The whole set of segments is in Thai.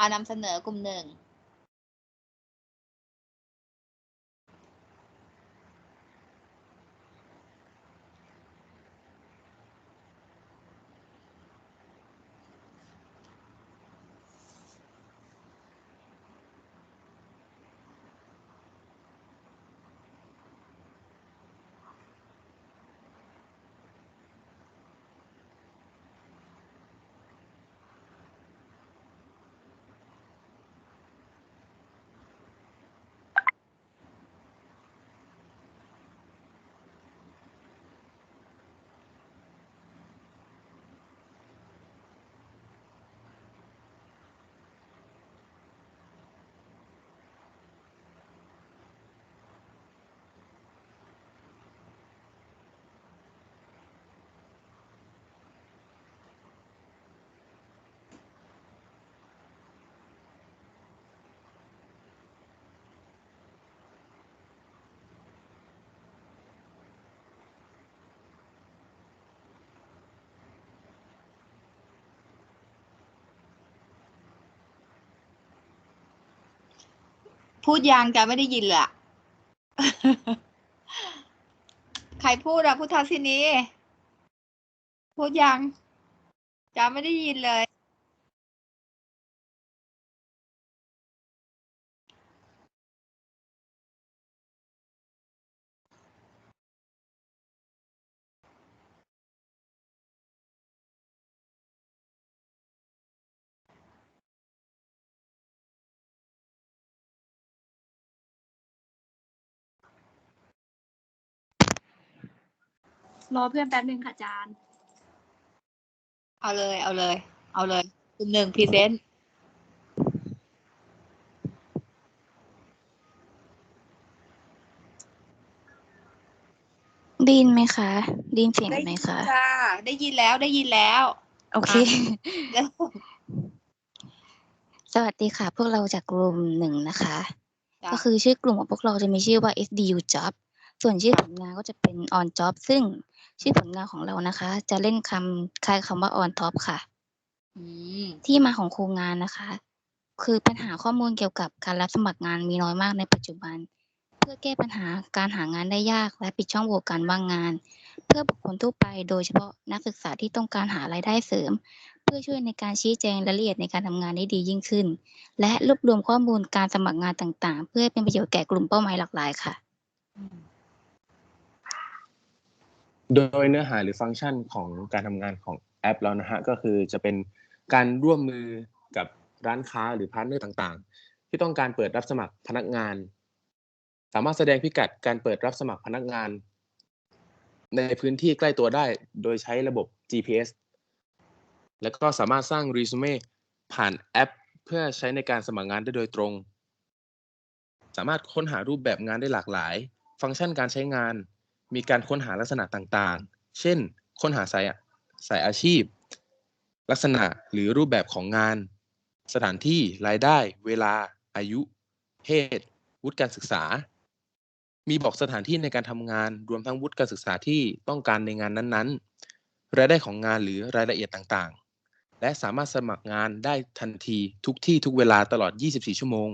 เอานำเสนอกลุ่มหนึ่ง พูดยังจะไม่ได้ยินเลยอะใครพูดอะพุทธศินี พูดยังจะไม่ได้ยินเลย รอเพื่อนแป๊บนึงค่ะอาจารย์ เอาเลย เอาเลย เอาเลยกลุ่มหนึ่งพรีเซนต์ได้ยินไหมคะได้ยินเสียงได้ไหมยินคะจ้าได้ยินแล้วได้ยินแล้ว โอเค แล้วสวัสดีค่ะ พวกเราจากกลุ่มหนึ่งนะคะ จ้ะ ก็คือชื่อกลุ่มของพวกเราจะมีชื่อว่า SDU Job ส่วนชื่อผลงานก็จะเป็น On Job ซึ่งชื่อผลงานของเรานะคะ จะเล่นคำคล้ายคำว่า On Top ค่ะอืมที่มาของโครงงานนะคะ คือปัญหาข้อมูลเกี่ยวกับการรับสมัครงานมีน้อยมากในปัจจุบัน เพื่อแก้ปัญหาการหางานได้ยาก และปิดช่องโหว่การว่างงาน เพื่อบุคคลทั่วไปโดยเฉพาะนักศึกษาที่ต้องการหารายได้เสริม เพื่อช่วยในการชี้แจงรายละเอียดในการทำงานได้ดียิ่งขึ้น และรวบรวมข้อมูลการสมัครงานต่างๆ เพื่อให้เป็นประโยชน์แก่กลุ่มเป้าหมายหลากหลายค่ะ โดยเนื้อหาหรือฟังก์ชันของการทำงานของแอปแล้วนะฮะก็คือจะเป็นการร่วมมือกับร้านค้าหรือพาร์ทเนอร์ต่างๆ ที่ต้องการเปิดรับสมัครพนักงาน สามารถแสดงพิกัดการเปิดรับสมัครพนักงาน ในพื้นที่ใกล้ตัวได้โดยใช้ระบบ GPS แล้วก็สามารถสร้างรี s ูเม่ผ่านแอป เพื่อใช้ในการสมัครงานได้โดยตรง สามารถค้นหารูปแบบงานได้หลากหลาย ฟังก์ชันการใช้งาน มีการค้นหาลักษณะต่างๆ เช่น ค้นหาสายสายอาชีพ ลักษณะหรือรูปแบบของงาน สถานที่รายได้ เวลา อายุ เพศ วุฒิการศึกษา มีบอกสถานที่ในการทำงาน รวมทั้งวุฒิการศึกษาที่ต้องการในงานนั้นๆ รายได้ของงานหรือรายละเอียดต่างๆ และสามารถสมัครงานได้ทันทีทุกที่ทุกเวลาตลอด 24 ชั่วโมง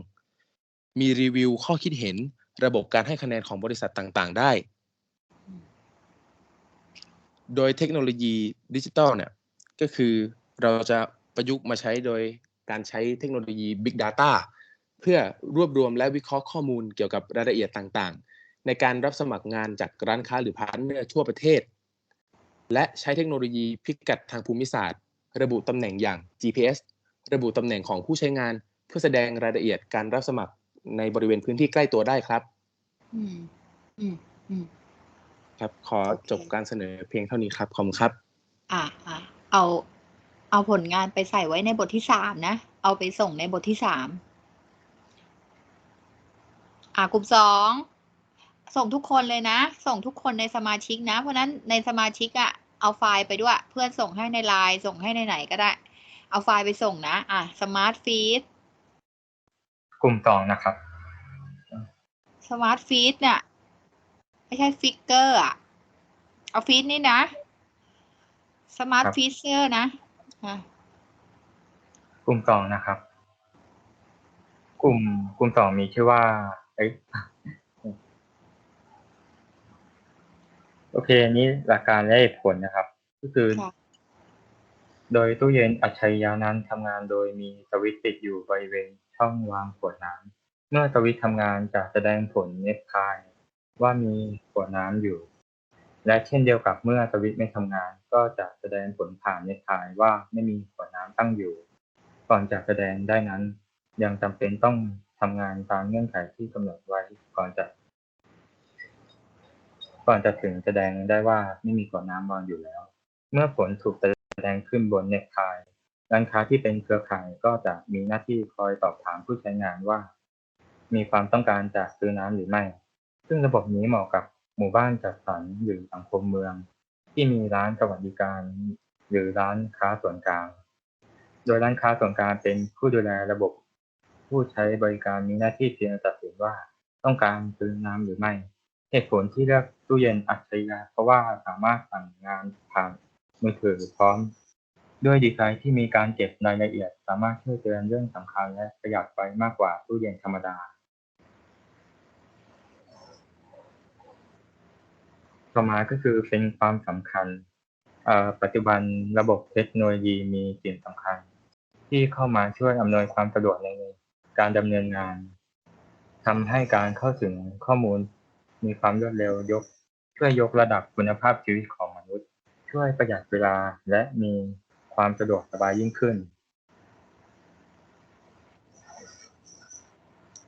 มีรีวิวข้อคิดเห็นระบบการให้คะแนนของบริษัทต่างๆ ได้ โดยเทคโนโลยีดิจิตอลเนี่ยก็คือเราจะประยุกต์มาใช้โดยการใช้เทคโนโลยี Big Data เพื่อรวบรวมและวิเคราะห์ข้อมูลเกี่ยวกับรายละเอียดต่างๆ ในการรับสมัครงานจากร้านค้าหรือพาร์ทเนอร์ทั่วประเทศ และใช้เทคโนโลยีพิกัดทางภูมิศาสตร์ ระบุตำแหน่งอย่าง GPS ระบุตำแหน่งของผู้ใช้งาน เพื่อแสดงรายละเอียดการรับสมัครในบริเวณพื้นที่ใกล้ตัวได้ครับ อืมอืมอืม ครับ ขอโอเคจบการเสนอเพียงเท่านี้ครับ ขอบคุณครับ อะอะเอา เอาผลงานไปใส่ไว้ในบทที่สามนะ เอาไปส่งในบทที่สาม อะกลุ่มสอง ส่งทุกคนเลยนะ ส่งทุกคนในสมาชิกนะ เพราะฉะนั้นในสมาชิกอะเอาไฟล์ไปด้วย เพื่อนส่งให้ในไลน์ส่งให้ในไหนก็ได้ เอาไฟล์ไปส่งนะ อะสมาร์ทฟีดกลุ่มสองนะครับ สมาร์ทฟีดเนี่ย ไม่ใช่ฟิกเกอร์อะเอาฟีดนี่นะสมาร์ทครับฟีเจอร์นะอะกลุ่มสองนะครับ กลุ่มกลุ่มสองมีชื่อว่าเอ้ยโอเคอันนี้หลักการและเหตุผลนะครับ ก็คือค่ะโดยตู้เย็นอัจฉริยะนั้นทำงานโดยมีสวิตช์ติดอยู่บริเวณช่องวางขวดน้ำเมื่อสวิตช์ทำงานจะแสดงผลเน็ตไทม์ ว่ามีขวดน้ำอยู่ และเช่นเดียวกับเมื่อสวิตช์ไม่ทำงาน ก็จะแสดงผลผ่านเน็ตไทม์ว่าไม่มีขวดน้ำตั้งอยู่ ก่อนจะแสดงได้นั้น ยังจำเป็นต้องทำงานตามเงื่อนไขที่กำหนดไว้ก่อนจะ ก่อนจะถึงแสดงได้ว่าไม่มีขวดน้ำวางอยู่แล้ว เมื่อผลถูกแสดงขึ้นบนเน็ตไทม์ร้านค้าที่เป็นเครือข่ายก็จะมีหน้าที่คอยตอบถามผู้ใช้งานว่า มีความต้องการจะซื้อน้ำหรือไม่ ซึ่งระบบนี้เหมาะกับหมู่บ้านจัดสรรหรือสังคมเมือง ที่มีร้านสวัสดิการ หรือร้านค้าส่วนกลาง โดยร้านค้าส่วนกลางเป็นผู้ดูแลระบบ ผู้ใช้บริการมีหน้าที่เพียงตัดสินว่าต้องการซื้อน้ำหรือไม่ เหตุผลที่เลือกตู้เย็นอัจฉริยะเพราะว่าสามารถสั่งงานผ่านมือถือพร้อม ด้วยดีไซน์ที่มีการเก็บรายละเอียด สามารถช่วยเตือนเรื่องสำคัญและประหยัดไฟมากกว่าตู้เย็นธรรมดา ต่อมาก็คือเป็นความสำคัญปัจจุบันระบบเทคโนโลยีมีสิ่งสำคัญ ที่เข้ามาช่วยอำนวยความสะดวกในการดำเนินงานทำให้การเข้าถึงข้อมูล มีความรวดเร็วยก ช่วยยกระดับคุณภาพชีวิตของมนุษย์ ช่วยประหยัดเวลาและมีความสะดวกสบายยิ่งขึ้น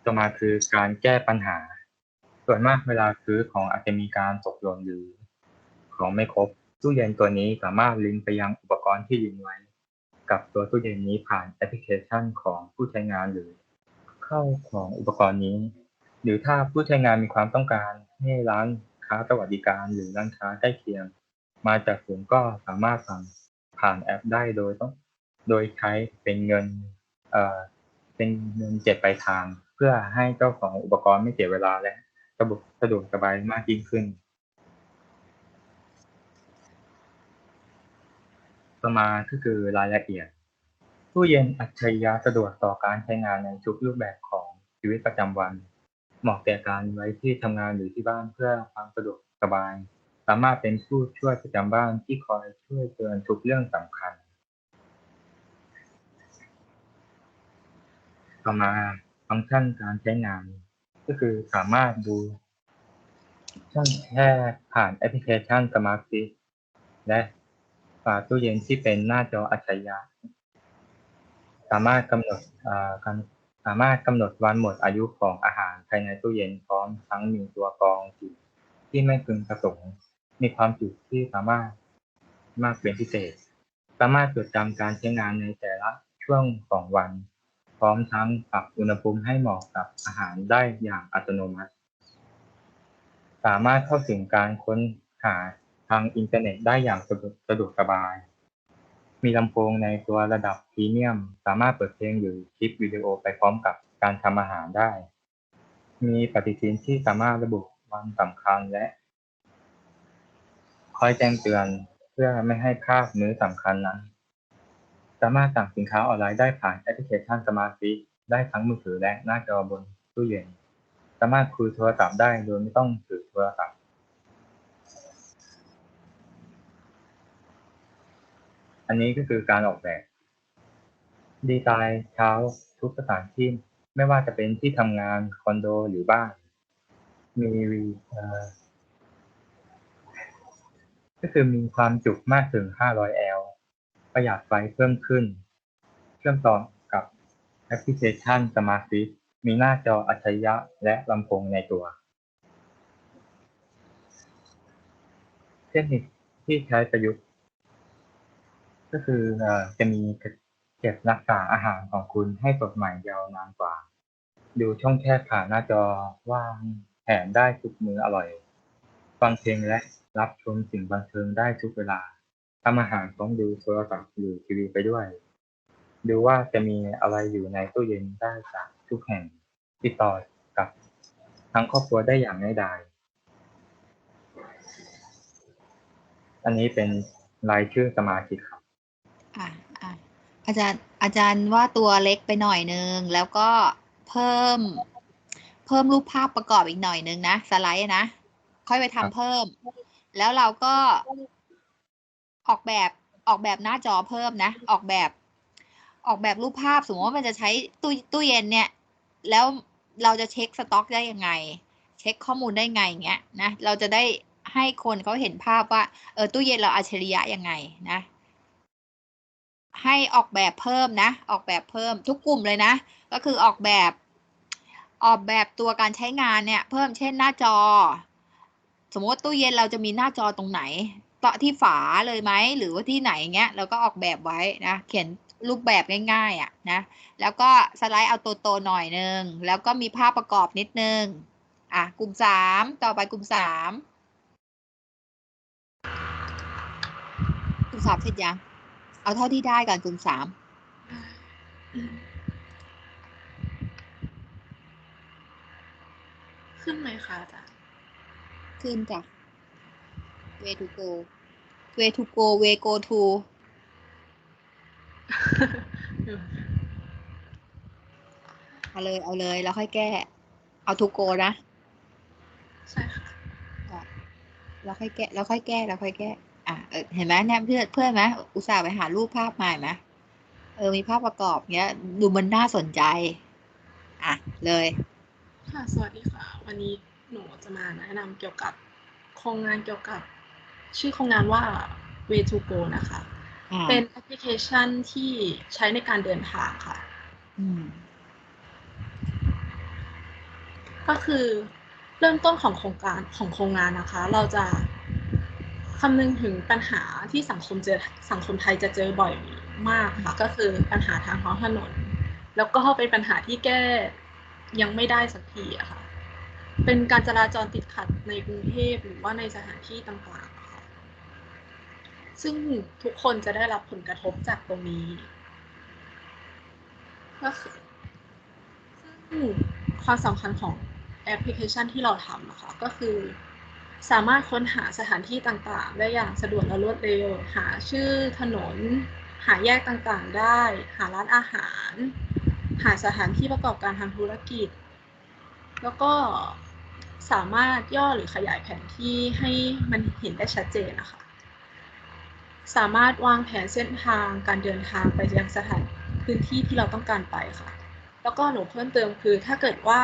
ต่อมาคือการแก้ปัญหา ส่วนมากเวลาซื้อของอาจจะมีการตกหล่นหรือของไม่ครบตู้เย็นตัวนี้สามารถลิงก์ไปยังอุปกรณ์ที่ลิงก์ไว้ กับตัวตู้เย็นนี้ผ่านแอปพลิเคชันของผู้ใช้งานหรือ เข้าของอุปกรณ์นี้ หรือถ้าผู้ใช้งานมีความต้องการให้ร้านค้าสวัสดิการหรือร้านค้าใกล้เคียง มาจากศูนย์ก็สามารถสั่งผ่านแอปได้โดยต้อง โดยใช้เป็นเงินเอ่อเป็นเงินเจ็ดปลายทาง เพื่อให้เจ้าของอุปกรณ์ไม่เสียเวลาและ สะดวกสะดวกสบายมากยิ่งขึ้น ต่อมาก็คือรายละเอียด ตู้เย็นอัจฉริยะสะดวกต่อการใช้งานในทุกรูปแบบของชีวิตประจำวัน เหมาะแก่การไว้ที่ทำงานหรือที่บ้านเพื่อความสะดวกสบาย สามารถเป็นผู้ช่วยประจำบ้านที่คอยช่วยเตือนทุกเรื่องสำคัญ ต่อมาฟังก์ชันการใช้งาน ก็คือสามารถดูช่องแค่ผ่านแอปพลิเคชัน Smart Fit และฝาตู้เย็นที่เป็นหน้าจออัจฉริยะสามารถกำหนดสามารถกำหนดวันหมดอายุของอาหารภายในตู้เย็นพร้อมทั้งมีตัวกรองจุดที่ไม่พึงประสงค์ มีความจุที่สามารถมากเป็นพิเศษ สามารถจดจำการใช้งานในแต่ละช่วงของวัน พร้อมทั้งปรับอุณหภูมิให้เหมาะกับอาหารได้อย่างอัตโนมัติ สามารถเข้าถึงการค้นหาทางอินเทอร์เน็ตได้อย่างสะดวกสะดวกสบาย มีลำโพงในตัวระดับพรีเมียม สามารถเปิดเพลงหรือคลิปวิดีโอไปพร้อมกับการทำอาหารได้ มีปฏิทินที่สามารถระบุวันสำคัญและ คอยแจ้งเตือนเพื่อไม่ให้พลาดมื้อสำคัญนั้น สามารถสั่งสินค้าออนไลน์ได้ผ่านแอปพลิเคชันสมาร์ทฟีได้ทั้งมือถือและหน้าจอบนตู้เย็น สามารถคุยโทรศัพท์ได้โดยไม่ต้องถือโทรศัพท์ อันนี้ก็คือการออกแบบ ดีไซน์เช้าทุกสถานที่ไม่ว่าจะเป็นที่ทำงานคอนโดหรือบ้าน มีก็คือมีความจุมากถึง 500 L ประหยัดไฟเพิ่มขึ้น เชื่อมต่อกับแอปพลิเคชัน Smart Fit มีหน้าจออัจฉริยะและลำโพงในตัว เทคนิคที่ใช้ประยุกต์ ก็คือเอ่อจะมีเก็บรักษาอาหารของคุณให้สดใหม่ยาวนานกว่า ดูช่องแคบผ่านหน้าจอว่างแผนได้ทุกมืออร่อย ฟังเพลงและรับชมสิ่งบันเทิงได้ทุกเวลา ทำอาหารต้องดูโทรศัพท์หรือทีวีไปด้วย ดูว่าจะมีอะไรอยู่ในตู้เย็นได้จากทุกแห่งติดต่อกับทั้งครอบครัวได้อย่างง่ายดาย อันนี้เป็นรายชื่อสมาชิกครับอะอะอาจารย์อาจารย์ว่าตัวเล็กไปหน่อยนึง แล้วก็เพิ่ม เพิ่มรูปภาพประกอบอีกหน่อยนึงนะ สไลด์นะ ค่อยไปทำเพิ่ม แล้วเราก็ ออกแบบออกแบบหน้าจอเพิ่มนะ ออกแบบ ออกแบบรูปภาพสมมติว่ามันจะใช้ตู้ตู้เย็นเนี่ย แล้วเราจะเช็คสต็อกได้ยังไง เช็คข้อมูลได้ไงเงี้ยนะเราจะได้ให้คนเขาเห็นภาพว่าเออตู้เย็นเราอัจฉริยะยังไงนะ ให้ออกแบบเพิ่มนะ ออกแบบเพิ่มทุกกลุ่มเลยนะ ก็คือออกแบบ ออกแบบตัวการใช้งานเนี่ย เพิ่มเช่นหน้าจอ สมมติตู้เย็นเราจะมีหน้าจอตรงไหน ต่อที่ฝาเลยไหมหรือว่าที่ไหนเงี้ยเราก็ออกแบบไว้นะเขียนรูปแบบง่ายๆอะนะแล้วก็สไลด์เอาตัวโตหน่อยนึงแล้วก็มีภาพประกอบนิดนึงอะกลุ่มสามต่อไปกลุ่มสามกลุ่มสามเสร็จยังเอาเท่าที่ได้ก่อนกลุ่มสามขึ้นไหมคะอาจารย์ขึ้นจ้ะ way to go way to go way go to เอาเลย เอาเลย แล้วค่อยแก้ เอา to go นะ ใช่ค่ะแล้วค่อยแก้ แล้วค่อยแก้ แล้วค่อยแก้ อะเออเห็นไหมเนี่ยเพื่อนเพื่อนไหมอุตส่าห์ไปหารูปภาพมาเห็นไหมเออ มีภาพประกอบเงี้ย ดูมันน่าสนใจ อะ เลย ค่ะ สวัสดีค่ะ วันนี้หนูจะมาแนะนำเกี่ยวกับโครงงานเกี่ยวกับ ชื่อโครงงานว่า Way to Go นะคะอ่าเป็นแอปพลิเคชันที่ใช้ในการเดินทางค่ะอืมก็คือเริ่มต้นของโครงการของโครงงานนะคะ เราจะคำนึงถึงปัญหาที่สังคมเจอสังคมไทยจะเจอบ่อยมากค่ะ ก็คือปัญหาทางท้องถนน แล้วก็เป็นปัญหาที่แก้ยังไม่ได้สักทีอะค่ะ เป็นการจราจรติดขัดในกรุงเทพหรือว่าในสถานที่ต่างๆอะค่ะ ซึ่งทุกคนจะได้รับผลกระทบจากตรงนี้ก็คือซึ่งความสำคัญของแอปพลิเคชันที่เราทำนะคะก็คือ สามารถค้นหาสถานที่ต่างๆ ได้อย่างสะดวกและรวดเร็ว หาชื่อถนน หาแยกต่างๆ ได้ หาร้านอาหาร หาสถานที่ประกอบการทางธุรกิจ แล้วก็สามารถย่อหรือขยายแผนที่ให้มันเห็นได้ชัดเจนนะคะ สามารถวางแผนเส้นทางการเดินทางไปยังสถานพื้นที่ที่เราต้องการไปค่ะ แล้วก็หนูเพิ่มเติมคือถ้าเกิดว่า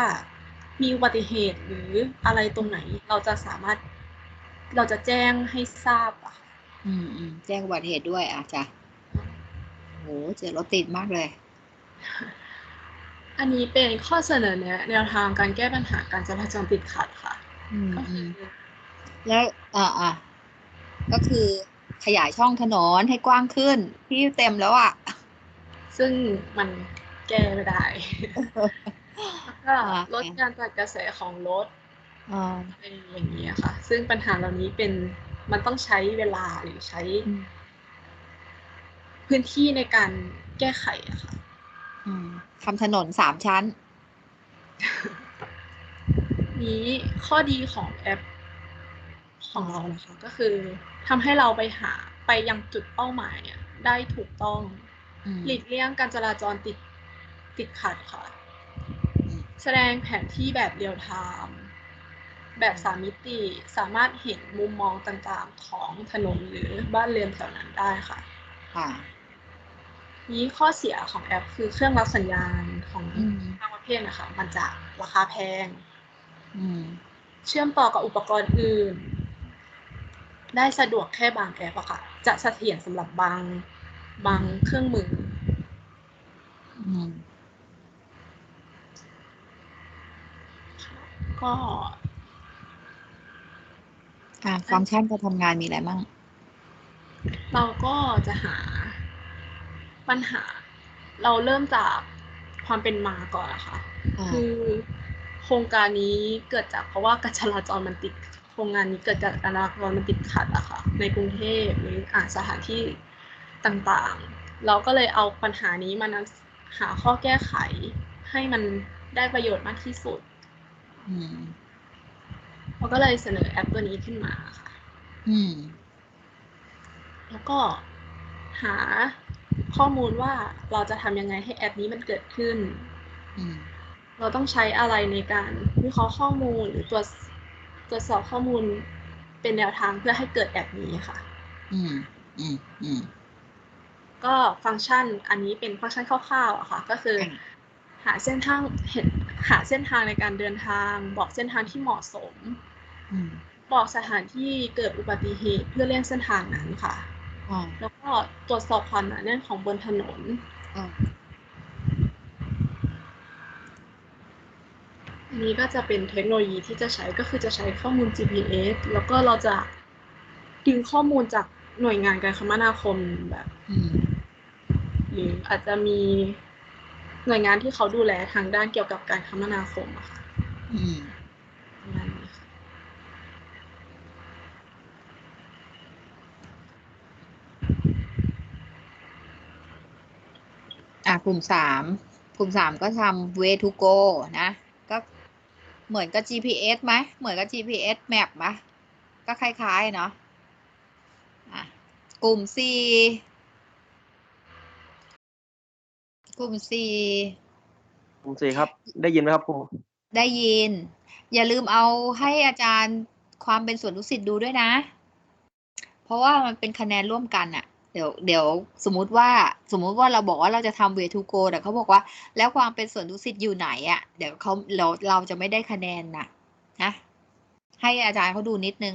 มีอุบัติเหตุหรืออะไรตรงไหน เราจะสามารถเราจะแจ้งให้ทราบอะค่ะ อืมอืมแจ้งอุบัติเหตุด้วยอะจ้ะโหเจอรถติดมากเลย อันนี้เป็นข้อเสนอแนะแนวทางการแก้ปัญหาการจราจรติดขัดค่ะ อืมก็อืคือมแล้วอ่าอ่าก็คือ ขยายช่องถนนให้กว้างขึ้น ที่เต็มแล้วอะ ซึ่งมันแก้ไม่ได้แล้วก็อ่าลดการตัดกระแสของรถอ่าอะไรอย่างนี้ยค่ะ ซึ่งปัญหาเหล่านี้เป็นมันต้องใช้เวลาหรือใช้อืมพื้นที่ในการแก้ไขอะค่ะอืมทำถนนสามชั้น นี้ข้อดีของแอป ของเรานะคะ ก็คือทำให้เราไปหาไปยังจุดเป้าหมายเนี่ย ได้ถูกต้องอืมหลีกเลี่ยงการจราจรติดติดขัดค่ะอืมแสดงแผนที่แบบเรียลไทม์แบบสามมิติสามารถเห็นมุมมองต่างๆของถนนหรือบ้านเรือนแถวนั้นได้ค่ะค่ะนี้ข้อเสียของแอปคือเครื่องรับสัญญาณของอืมบางประเภทนะคะ มันจะราคาแพงอืมเชื่อมต่อกับอุปกรณ์อื่น ได้สะดวกแค่บางแอปอะค่ะ จะเสถียรสำหรับบางบางเครื่องมืออืมก็อ่าฟังก์ชันการทำงานมีอะไรมั่งเราก็จะหาปัญหา เราเริ่มจากความเป็นมาก่อนนะคะอ่าคือโครงการนี้เกิดจากเพราะว่าการจราจรมันติด โครงงานนี้เกิดจากการจราจรมันติดขัดอะค่ะ ในกรุงเทพหรืออ่าสถานที่ต่างๆ เราก็เลยเอาปัญหานี้มานำหาข้อแก้ไข ให้มันได้ประโยชน์มากที่สุดอืมเราก็เลยเสนอแอปตัวนี้ขึ้นมาค่ะอืมแล้วก็หาข้อมูลว่าเราจะทำยังไงให้แอปนี้มันเกิดขึ้นอืมเราต้องใช้อะไรในการวิเคราะห์ข้อมูลหรือตรวจ ตรวจสอบข้อมูลเป็นแนวทางเพื่อให้เกิดแอปนี้ค่ะ อืมอืมอืมก็ฟังก์ชันอันนี้เป็นฟังก์ชันคร่าวๆอะค่ะ ก็คืออืมหาเส้นทางเห็นหาเส้นทางในการเดินทาง บอกเส้นทางที่เหมาะสมอืมบอกสถานที่เกิดอุบัติเหตุเพื่อเลี่ยงเส้นทางนั้นค่ะอ๋อแล้วก็ตรวจสอบความหนาแน่นของบนถนน อันนี้ก็จะเป็นเทคโนโลยีที่จะใช้ก็คือจะใช้ข้อมูล GPS แล้วก็เราจะดึงข้อมูลจากหน่วยงานการคมนาคมแบบหรืออาจจะมีหน่วยงานที่เขาดูแลทางด้านเกี่ยวกับการคมนาคมอะค่ะประมาณนี้ค่ะอะกลุ่มสามกลุ่มสามก็ทำ way to go นะ เหมือนกับ GPS ไหมเหมือนกับ GPS map ไหมก็คล้ายๆเนาะอะกลุ่มสี่กลุ่มสี่ผมสี่ครับ ได้ยินไหมครับครูได้ยิน อย่าลืมเอาให้อาจารย์ความเป็นส่วนลูกศิษย์ดูด้วยนะ เพราะว่ามันเป็นคะแนนร่วมกันอะ เดี๋ยวเดี๋ยวสมมุติว่าสมมุติว่าเราบอกว่าเราจะทำเวทูโกแต่เขาบอกว่า แล้วความเป็นส่วนลูกศิษย์อยู่ไหนอะเดี๋ยวเขาเราเราจะไม่ได้คะแนนนะนะให้อาจารย์เขาดูนิดนึง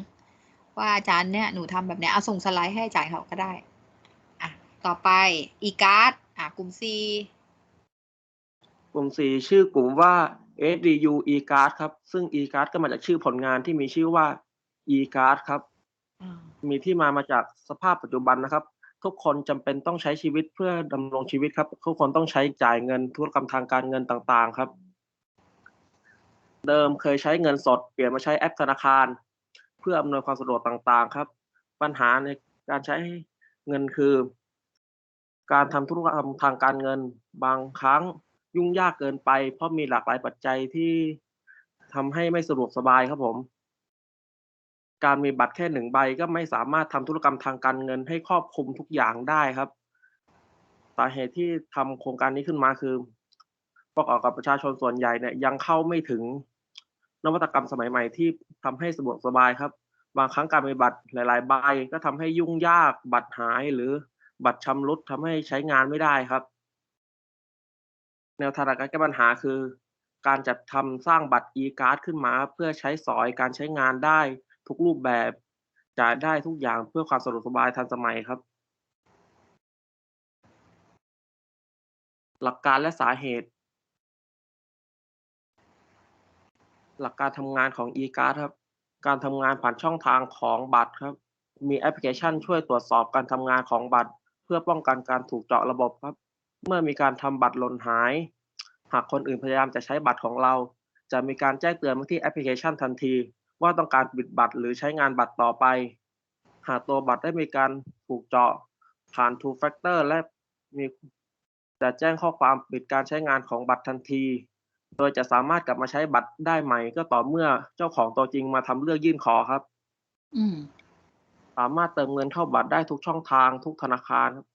ว่าอาจารย์เนี่ยหนูทำแบบเนี้ยเอาส่งสไลด์ให้อาจารย์เขาก็ได้อะต่อไปอีการ์ดอะกลุ่ม C กลุ่มสี่ชื่อกลุ่มว่า SDU eCard ครับ ซึ่ง eCard ก็มาจากชื่อผลงานที่มีชื่อว่า eCard ครับอ่ามีที่มามาจากสภาพปัจจุบันนะครับ ทุกคนจำเป็นต้องใช้ชีวิตเพื่อดำรงชีวิตครับ ทุกคนต้องใช้จ่ายเงินธุรกรรมทางการเงินต่างๆครับ เดิมเคยใช้เงินสด เปลี่ยนมาใช้แอปธนาคาร เพื่ออำนวยความสะดวกต่างๆ ครับ ปัญหาในการใช้เงินคือ การทำธุรกรรมทางการเงิน บางครั้งยุ่งยากเกินไป เพราะมีหลากหลายปัจจัยที่ทำให้ไม่สะดวกสบายครับผม การมีบัตรแค่หนึ่งใบก็ไม่สามารถทำธุรกรรมทางการเงินให้ครอบคลุมทุกอย่างได้ครับสาเหตุที่ทำโครงการนี้ขึ้นมาคือประกอบกับประชาชนส่วนใหญ่เนี่ยยังเข้าไม่ถึงนวัตกรรมสมัยใหม่ที่ทำให้สะดวกสบายครับ บางครั้งการมีบัตรหลาย ๆ ใบก็ทำให้ยุ่งยากบัตรหายหรือบัตรชำรุดทำให้ใช้งานไม่ได้ครับ แนวทางการแก้ปัญหาคือ การจัดทำสร้างบัตร e-card ขึ้นมา เพื่อใช้สอยการใช้งานได้ ทุกรูปแบบจ่ายได้ทุกอย่างเพื่อความสะดวกสบายทันสมัยครับ หลักการและสาเหตุ หลักการทำงานของ e-card ครับ การทำงานผ่านช่องทางของบัตรครับ มีแอปพลิเคชันช่วยตรวจสอบการทำงานของบัตร เพื่อป้องกันการถูกเจาะระบบครับ เมื่อมีการทำบัตรหล่นหาย หากคนอื่นพยายามจะใช้บัตรของเรา จะมีการแจ้งเตือนมาที่แอปพลิเคชันทันที ว่าต้องการปิดบัตรหรือใช้งานบัตรต่อไป หากตัวบัตรได้มีการถูกเจาะผ่าน two factor และมีจะแจ้งข้อความปิดการใช้งานของบัตรทันที โดยจะสามารถกลับมาใช้บัตรได้ใหม่ ก็ต่อเมื่อเจ้าของตัวจริงมาทำเรื่องยื่นขอครับอืมสามารถเติมเงินเข้าบัตรได้ทุกช่องทางทุกธนาคารครับ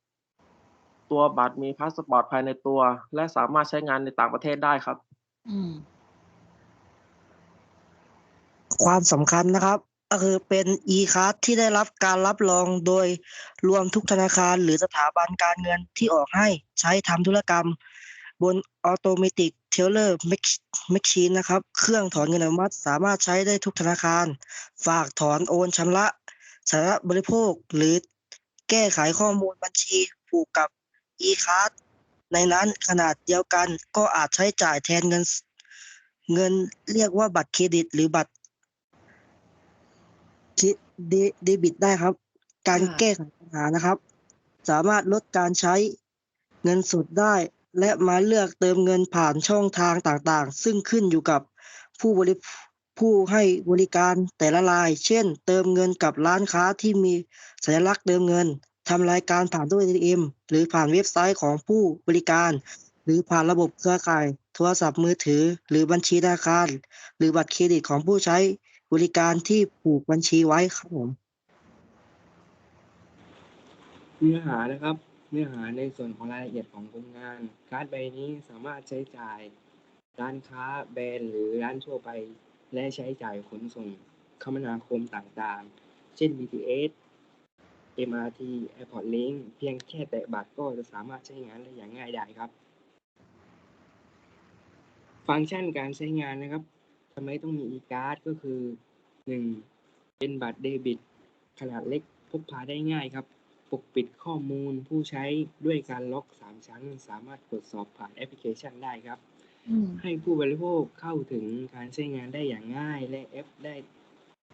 ตัวบัตรมีพาสปอร์ตภายในตัว และสามารถใช้งานในต่างประเทศได้ครับ อืม ความสำคัญนะครับก็คือเป็น e-card ที่ได้รับการรับรองโดยรวมทุกธนาคารหรือสถาบันการเงินที่ออกให้ใช้ทำธุรกรรม บน Automatic Teller Machine นะครับ เครื่องถอนเงินอัตโนมัติสามารถใช้ได้ทุกธนาคาร ฝากถอนโอนชำระสารณบริโภค หรือแก้ไขข้อมูลบัญชีผูกกับ e-card ในนั้นขนาดเดียวกันก็อาจใช้จ่ายแทนเงิน เงินเรียกว่าบัตรเครดิต หรือบัตร ครเดเดบิตได้ครับ การแก้ไขปัญหานะครับ สามารถลดการใช้เงินสดได้ และมาเลือกเติมเงินผ่านช่องทางต่างๆ ซึ่งขึ้นอยู่กับผู้บริผู้ให้บริการแต่ละราย เช่น เติมเงินกับร้านค้าที่มีสัญลักษณ์เติมเงินทำรายการผ่านตู้ ATM หรือผ่านเว็บไซต์ของผู้บริการ หรือผ่านระบบเครือข่าย โทรศัพท์มือถือ หรือบัญชีธนาคาร หรือบัตรเครดิตของผู้ใช้ บริการที่ผูกบัญชีไว้ครับผม เนื้อหานะครับ เนื้อหาในส่วนของรายละเอียดของโครงงาน การ์ดใบนี้สามารถใช้จ่ายร้านค้าแบรนด์หรือร้านทั่วไป และใช้จ่ายขนส่งคมนาคมต่างๆ เช่น BTS MRT Airport Link เพียงแค่แตะบัตรก็จะสามารถใช้งานได้อย่างง่ายดายครับ ฟังก์ชันการใช้งานนะครับ ทำไมต้องมี e-card ก็คือ 1. เป็นบัตรเดบิต ขนาดเล็กพกพาได้ง่ายครับ ปกปิดข้อมูลผู้ใช้ด้วยการล็อก 3 ชั้น สามารถตรวจสอบผ่านแอปพลิเคชันได้ครับ อืมให้ผู้บริโภคเข้าถึงการใช้งานได้อย่างง่าย และแอปได้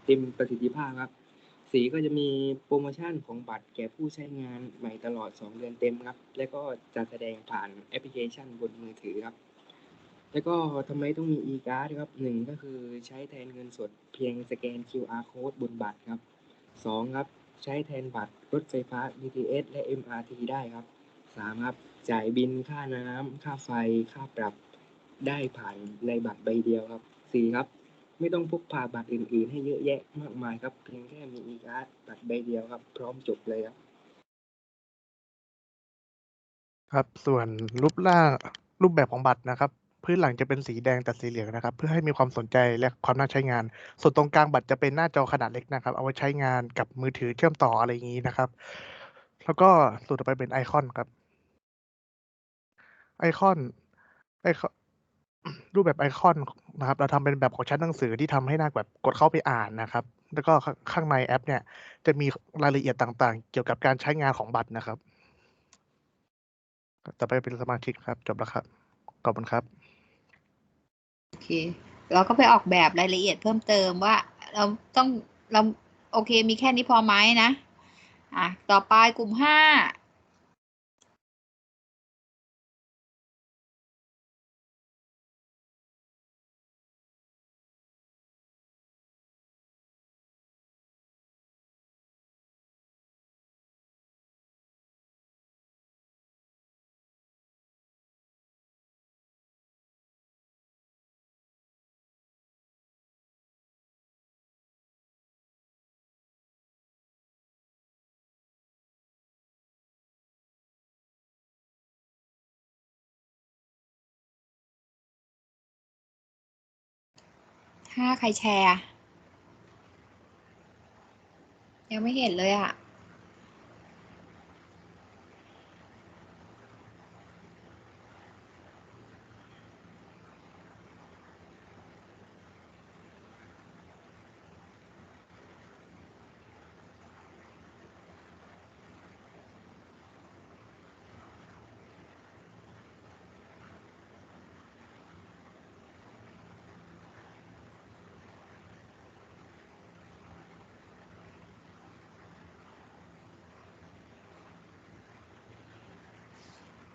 เต็มประสิทธิภาพครับสีก็จะมีโปรโมชั่นของบัตรแก่ผู้ใช้งานใหม่ตลอด 2 เดือนเต็มครับ และก็จะแสดงผ่านแอปพลิเคชันบนมือถือครับ แล้วก็ทำไมต้องมี e-card ครับหนึ่งก็คือใช้แทนเงินสดเพียงสแกน QR code บนบัตรครับสองครับ ใช้แทนบัตรรถไฟฟ้า BTS และ MRT ได้ครับสามครับ จ่ายบินค่าน้ำค่าไฟ ค่าปรับได้ผ่านในบัตรใบเดียวครับสี่ครับ ไม่ต้องพกพาบัตรอื่นๆ ให้เยอะแยะมากมายครับ เพียงแค่มี e-card บัตรใบเดียวครับ พร้อมจบเลยครับ ครับ ส่วนรูปร่างรูปแบบของบัตรนะครับ พื้นหลังจะเป็นสีแดงตัดสีเหลืองนะครับ เพื่อให้มีความสนใจและความน่าใช้งาน ส่วนตรงกลางบัตรจะเป็นหน้าจอขนาดเล็กนะครับ เอาไว้ใช้งานกับมือถือเชื่อมต่ออะไรอย่างนี้นะครับ แล้วก็ส่วนต่อไปเป็นไอคอนครับ ไอคอนไอคอนรูปแบบไอคอนนะครับ เราทำเป็นแบบของชั้นหนังสือที่ทำให้น่าแบบกดเข้าไปอ่านนะครับ แล้วก็ข้างข้างในแอป เนี่ย จะมีรายละเอียดต่างๆ เกี่ยวกับการใช้งานของบัตรนะครับ ต่อไปเป็นสมาชิกครับ จบแล้วครับ ขอบคุณครับ โอเค เราก็ไปออกแบบรายละเอียดเพิ่มเติมว่า เราต้องเราโอเคมีแค่นี้พอไหมนะ อะ ต่อไปกลุ่มห้า ถ้าใครแชร์ ยังไม่เห็นเลยอะ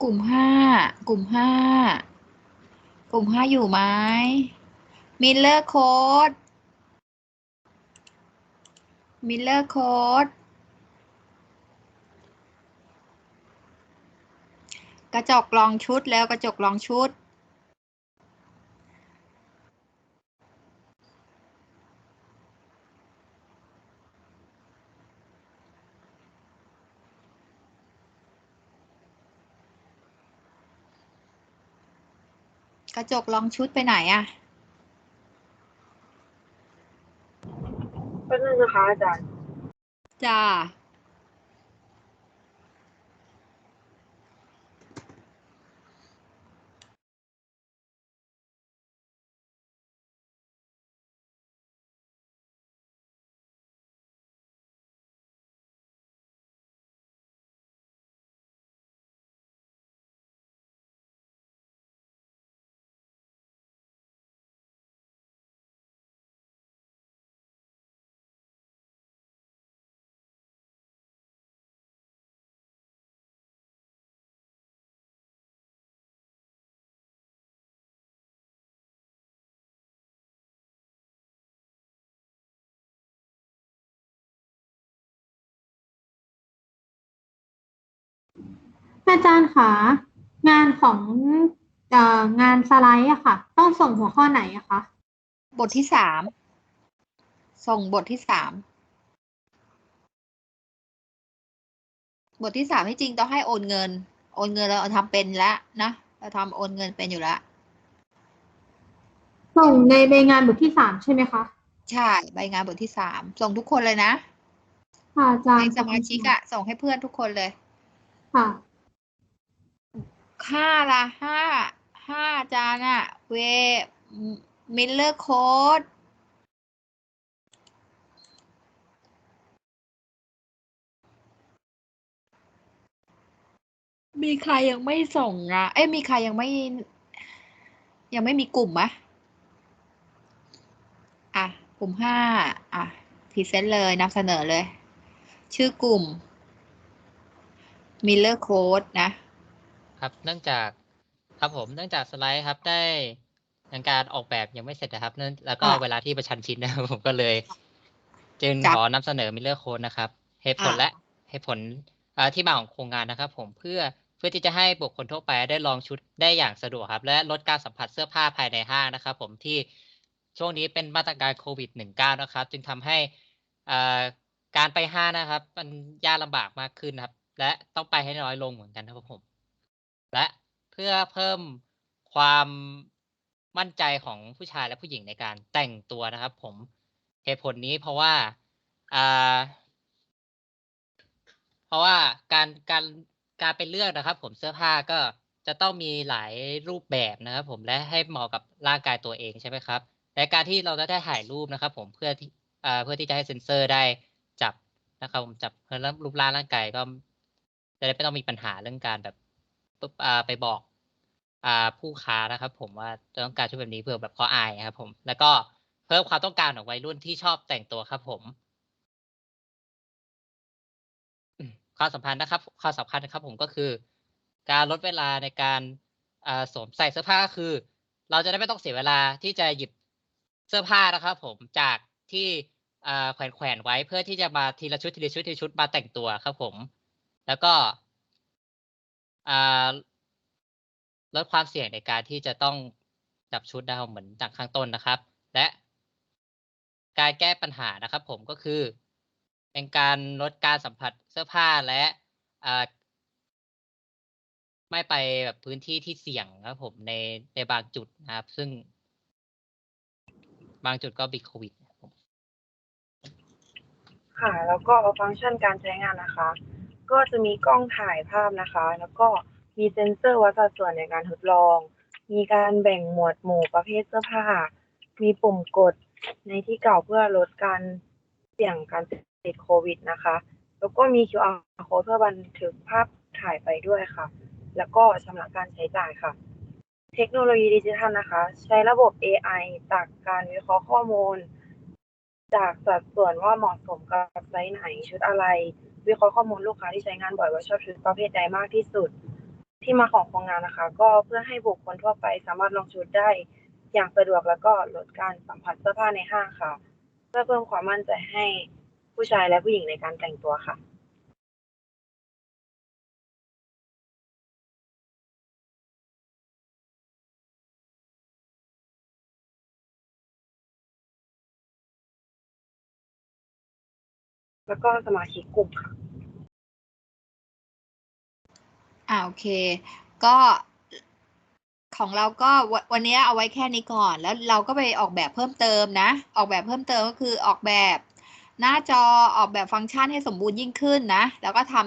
ลุ่มห้ากลุ่มห้ากลุ่มห้าอยู่ไหมมิลเลอร์โค้ดมิลเลอร์โค้ดกระจกลองชุดแล้วกระจกลองชุด กระจกลองชุดไปไหนอะแป๊บนึงนะคะอาจารย์จ้า อาจารย์คะงานของเอ่องานสไลด์อะค่ะ ต้องส่งหัวข้อไหนอะคะบทที่สามส่งบทที่สามบทที่สามที่จริงต้องให้โอนเงิน โอนเงินเราทำเป็นแล้วนะเราทำโอนเงินเป็นอยู่แล้วส่งในใบงานบทที่สามใช่ไหมคะใช่ใบงานบทที่สามส่งทุกคนเลยนะค่ะอาจารในย์สมาชิกอะส่งให้เพื่อนทุกคนเลย ค่ะ ห้าละห้าห้าจารย์อะเวมิลเลอร์โค้ดมีใครยังไม่ส่งอะเอ้ยมีใครยังไม่ ยังไม่มีกลุ่มมะอะ กลุ่มห้าอะพรีเซนต์เลยนำเสนอเลย ชื่อกลุ่ม Miller Code นะ ครับ เนื่องจากครับผมเนื่องจากสไลด์ครับได้ทางการออกแบบยังไม่เสร็จนะครับเนื่องแล้วก็อะเวลาที่ประชันชิดนะครับผมก็เลย จึงจับขอนำเสนอ Miller Code นะครับเหตุผลอะและเหตุผลอ่าที่มาของโครงงานนะครับ ผมเพื่อเพื่อที่จะให้บุคคลทั่วไปได้ลองชุดได้อย่างสะดวกครับ และลดการสัมผัสเสื้อผ้าภายในห้างนะครับ ผมที่ช่วงนี้เป็นมาตรการโควิด -19 นะครับ จึงทำให้อ่าการไปห้างนะครับ มันยากลำบากมากขึ้นนะครับ และต้องไปให้น้อยลงเหมือนกันครับผมและเพื่อเพิ่มความมั่นใจของผู้ชายและผู้หญิงในการแต่งตัวนะครับ ผมเหตุผลนี้เพราะว่าอ่าเพราะว่าการการการไปเลือกนะครับ ผมเสื้อผ้าก็จะต้องมีหลายรูปแบบนะครับ ผมและให้เหมาะกับร่างกายตัวเองใช่ไหมครับและการที่เราจะได้ถ่ายรูปนะครับ ผมเพื่อที่เพื่อที่จะให้เซ็นเซอร์ได้จับนะครับ ผมจับรูปร่างร่างกายก็จะได้ไม่ต้องมีปัญหาเรื่องการแบบปุ๊บไปบอก ผู้ค้านะครับ ผมว่าต้องการชุดแบบนี้เพื่อแบบเขาอายครับ ผม แล้วก็เพิ่มความต้องการของวัยรุ่นที่ชอบแต่งตัวครับ ผมความสัมพันธ์นะครับความสำคัญนะครับ ผมก็คือ การลดเวลาในการสวมใส่เสื้อผ้าก็คือ เราจะได้ไม่ต้องเสียเวลาที่จะหยิบเสื้อผ้านะครับ ผมจากที่แขวนแขวนไว้เพื่อที่จะมาทีละชุดทีละชุดทีละชุดมาแต่งตัวครับ ผม แล้วก็อ่า ลดความเสี่ยงในการที่จะต้องจับชุดนะครับเหมือนจากข้างต้นนะครับ และการแก้ปัญหานะครับ ผมก็คือ เป็นการลดการสัมผัสเสื้อผ้าและไม่ไปแบบพื้นที่ที่เสี่ยงนะครับผมในในบางจุดนะครับ ซึ่ง บางจุดก็บิดโควิดนะครับค่ะ แล้วก็ฟังก์ชันการใช้งานนะคะ ก็จะมีกล้องถ่ายภาพนะคะ แล้วก็ มีเซ็นเซอร์วัดสัดส่วนในการทดลอง มีการแบ่งหมวดหมู่ประเภทเสื้อผ้า มีปุ่มกดในที่เก่าเพื่อลดการเสี่ยงการติดโควิดนะคะ แล้วก็มี QR code เพื่อบันทึกภาพถ่ายไปด้วยค่ะ แล้วก็ชำระการใช้จ่ายค่ะ เทคโนโลยีดิจิทัลนะคะ ใช้ระบบ AI จากการวิเคราะห์ข้อมูล จากสัดส่วนว่าเหมาะสมกับไซส์ไหนชุดอะไร วิเคราะห์ข้อมูลลูกค้าที่ใช้งานบ่อยว่าชอบชุดประเภทใดมากที่สุด ที่มาของโครงงานนะคะ ก็เพื่อให้บุคคลทั่วไปสามารถลองชุดได้อย่างสะดวกแล้วก็ลดการสัมผัสเสื้อผ้าในห้างค่ะ เพื่อเพิ่มความมั่นใจให้ผู้ชายและผู้หญิงในการแต่งตัวค่ะ แล้วก็สมาชิกกลุ่มค่ะ อ่าโอเค ก็ของเราก็วันนี้เอาไว้แค่นี้ก่อน แล้วเราก็ไปออกแบบเพิ่มเติมนะ ออกแบบเพิ่มเติมก็คือออกแบบหน้าจอออกแบบฟังก์ชันให้สมบูรณ์ยิ่งขึ้นนะ แล้วก็ทำ